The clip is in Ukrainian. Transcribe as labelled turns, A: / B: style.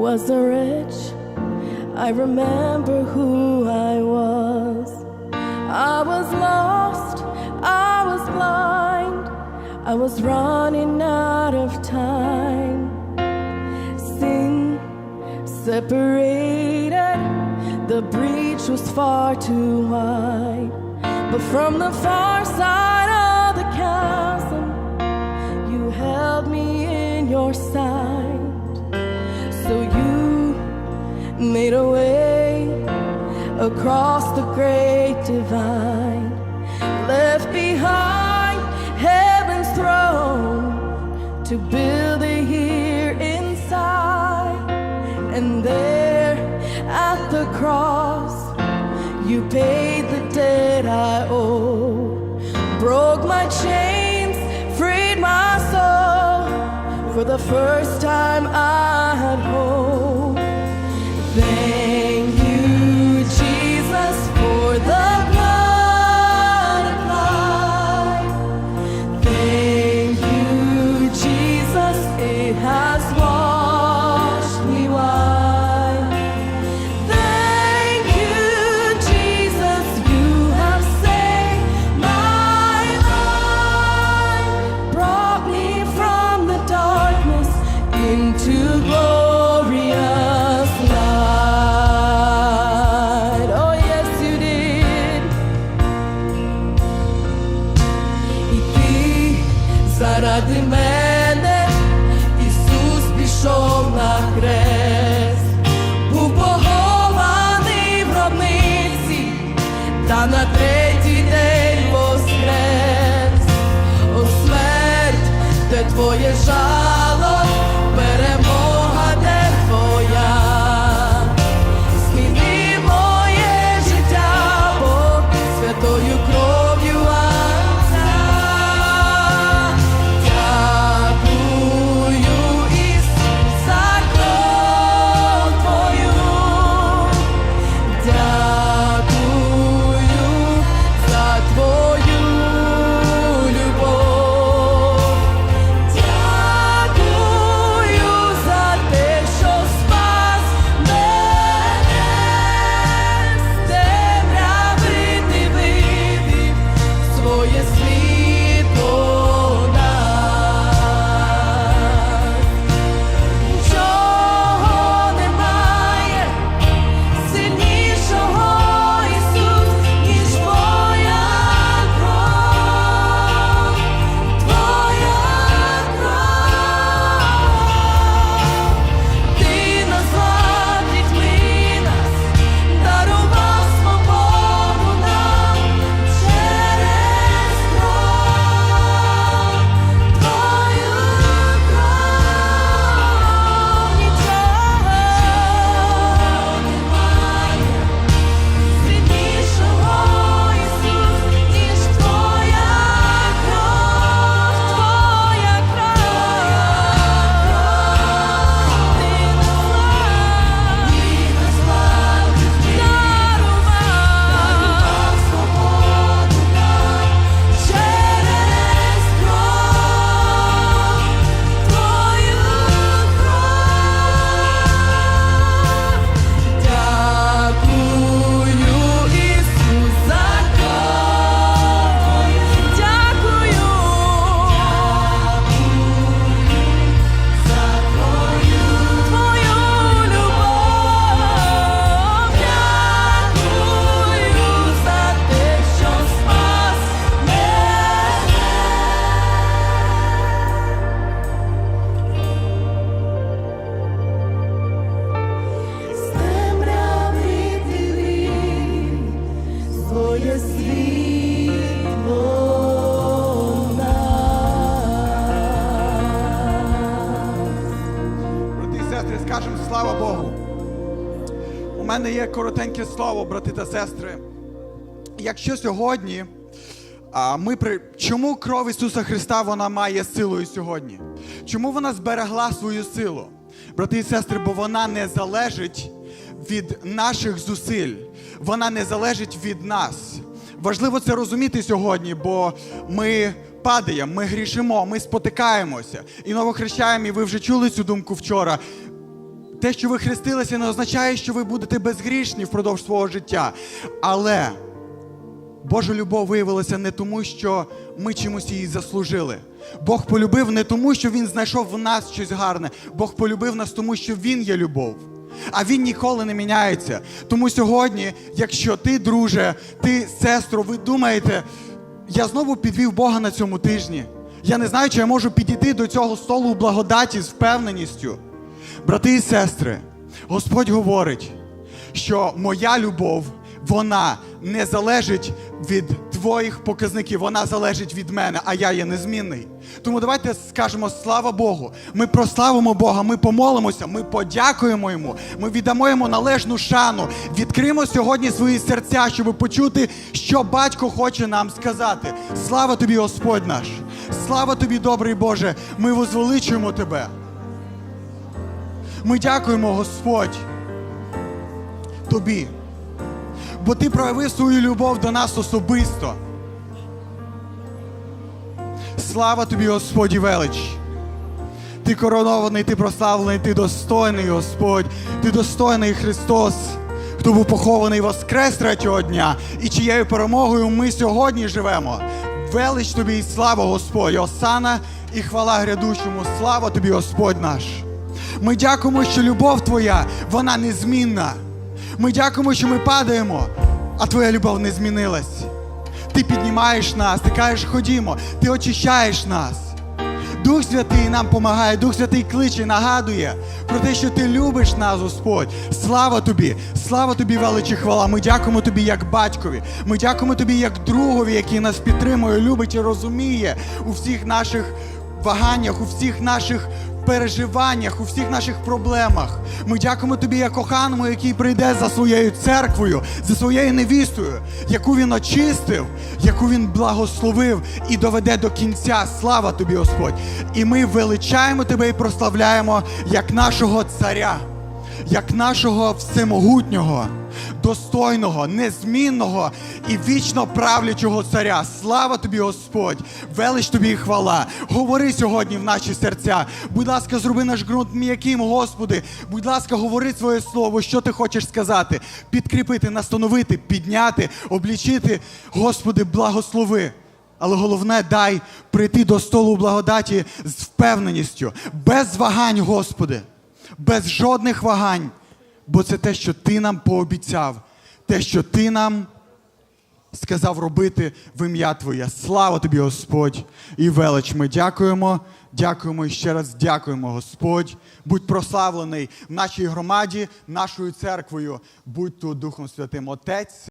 A: wasn't rich. I remember who I was. I was lost, I was blind, I was running out of time. Sin separated, the breach was far too wide. But from the far side of the chasm, you held me in your sight. So you made a way across the great divide, left behind heaven's throne to build it here inside. And there at the cross, you paid the debt I owe, broke my chains, For the first time, I had hope. Та на третій день воскрес. О, смерть, де твоє жало,
B: скажемо слава Богу. У мене є коротеньке слово, брати та сестри. Якщо сьогодні а, ми при чому кров Ісуса Христа вона має силою сьогодні? Чому вона зберегла свою силу? Брати і сестри, бо вона не залежить від наших зусиль, вона не залежить від нас. Важливо це розуміти сьогодні, бо ми падаємо, ми грішимо, ми спотикаємося. І новохрещаємо, і ви вже чули цю думку вчора. Те, що ви хрестилися, не означає, що ви будете безгрішні впродовж свого життя. Але Божа любов виявилася не тому, що ми чимось її заслужили. Бог полюбив не тому, що Він знайшов в нас щось гарне. Бог полюбив нас тому, що Він є любов. А він ніколи не міняється. Тому сьогодні, якщо ти, друже, ти, сестро, ви думаєте, я знову підвів Бога на цьому тижні. Я не знаю, чи я можу підійти до цього столу благодаті з впевненістю. Брати і сестри, Господь говорить, що моя любов, вона не залежить від твоїх показників, вона залежить від мене, а я є незмінний. Тому давайте скажемо слава Богу. Ми прославимо Бога, ми помолимося, ми подякуємо йому, ми віддамо йому належну шану. Відкриємо сьогодні свої серця, щоб почути, що батько хоче нам сказати. Слава тобі, Господь наш! Слава тобі, добрий Боже! Ми возвеличуємо тебе. Ми дякуємо, Господь, тобі, бо ти проявив свою любов до нас особисто. Слава тобі, Господь велич! Ти коронований, ти прославлений, ти достойний, Господь, ти достойний Христос, хто був похований воскрес третього дня, і чиєю перемогою ми сьогодні живемо. Велич тобі і слава, Господь, осана і хвала грядущому. Слава тобі, Господь наш. Ми дякуємо, що любов Твоя, вона незмінна. Ми дякуємо, що ми падаємо, а Твоя любов не змінилась. Ти піднімаєш нас, ти кажеш, ходімо, ти очищаєш нас. Дух Святий нам допомагає, Дух Святий кличе, нагадує про те, що ти любиш нас, Господь. Слава тобі, слава тобі, величі хвала. Ми дякуємо тобі як батькові. Ми дякуємо тобі як другові, який нас підтримує, любить і розуміє у всіх наших ваганнях, у всіх наших переживаннях, у всіх наших проблемах. Ми дякуємо тобі як коханому, який прийде за своєю церквою, за своєю невістою, яку він очистив, яку він благословив і доведе до кінця. Слава тобі, Господь! І ми величаємо тебе і прославляємо як нашого царя, як нашого всемогутнього, достойного, незмінного і вічно правлячого царя. Слава тобі, Господь! Велич тобі і хвала. Говори сьогодні в наші серця. Будь ласка, зроби наш ґрунт м'яким, Господи. Будь ласка, говори своє слово, що ти хочеш сказати, підкріпити, настановити, підняти, облічити. Господи, благослови. Але головне, дай прийти до столу благодаті з впевненістю, без вагань, Господи, без жодних вагань. Бо це те, що Ти нам пообіцяв, те, що Ти нам сказав робити в ім'я Твоє. Слава тобі, Господь, і велич. Ми дякуємо, дякуємо і ще раз дякуємо, Господь. Будь прославлений в нашій громаді, нашою церквою. Будь тут Духом Святим Отець.